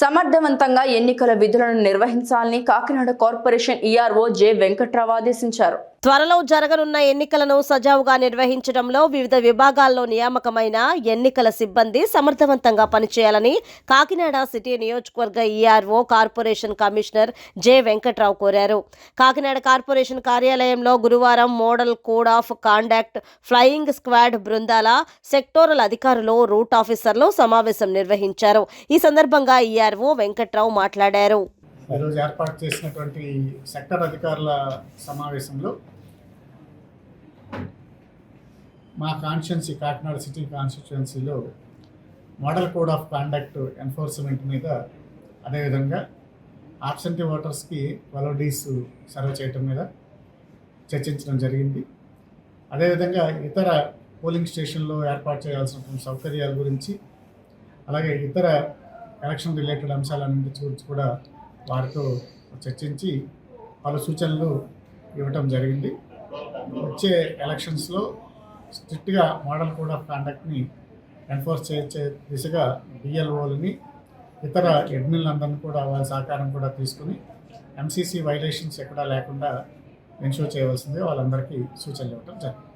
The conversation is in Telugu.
సమర్థవంతంగా ఎన్నికల విధులను నిర్వహించాలని Kakinada corporation ERO J Venkatrao ఆదేశించారు. త్వరలో జరగనున్న ఎన్నికలను సజావుగా నిర్వహించడంలో వివిధ విభాగాల్లో నియామకమైన ఎన్నికల సిబ్బంది సమర్థవంతంగా పనిచేయాలని కాకినాడ సిటీ నియోజకవర్గ ERO corporation commissioner J Venkatrao కోరారు. కాకినాడ కార్పొరేషన్ కార్యాలయంలో గురువారం model code of conduct flying squad బృందాల సెక్టోరల్ అధికారులు రూట్ ఆఫీసర్లు సమావేశం నిర్వహించారు. ఈ సందర్భంగా ఈఆర్ఓ వెంకట్రావు మాట్లాడారు. ఈరోజు ఏర్పాటు చేసినటువంటి సెక్టర్ అధికారుల సమావేశంలో మా కాన్స్టిట్యున్సీ కాకినాడ సిటీ కాన్స్టిట్యున్సీలో model code of conduct enforcement మీద అదేవిధంగా ఆబ్సెంటీ ఓటర్స్కి ట్వెల్వ్ సర్వ్ చేయటం మీద చర్చించడం జరిగింది. అదేవిధంగా ఇతర పోలింగ్ స్టేషన్లో ఏర్పాటు చేయాల్సినటువంటి సౌకర్యాల గురించి అలాగే ఇతర ఎలక్షన్ రిలేటెడ్ అంశాలన్నింటి గురించి కూడా వారితో చర్చించి పలు సూచనలు ఇవ్వటం జరిగింది. వచ్చే ఎలక్షన్స్లో స్ట్రిక్ట్గా మోడల్ కోడ్ ఆఫ్ కాండక్ట్ని ఎన్ఫోర్స్ చేసే దిశగా బిఎల్ఓలని ఇతర అడ్మిన్లందరినీ కూడా వాళ్ళ సహకారం కూడా తీసుకుని ఎంసీసీ వైలేషన్స్ ఎక్కడా లేకుండా ఎన్షూర్ చేయవలసిందే వాళ్ళందరికీ సూచనలు ఇవ్వటం జరిగింది.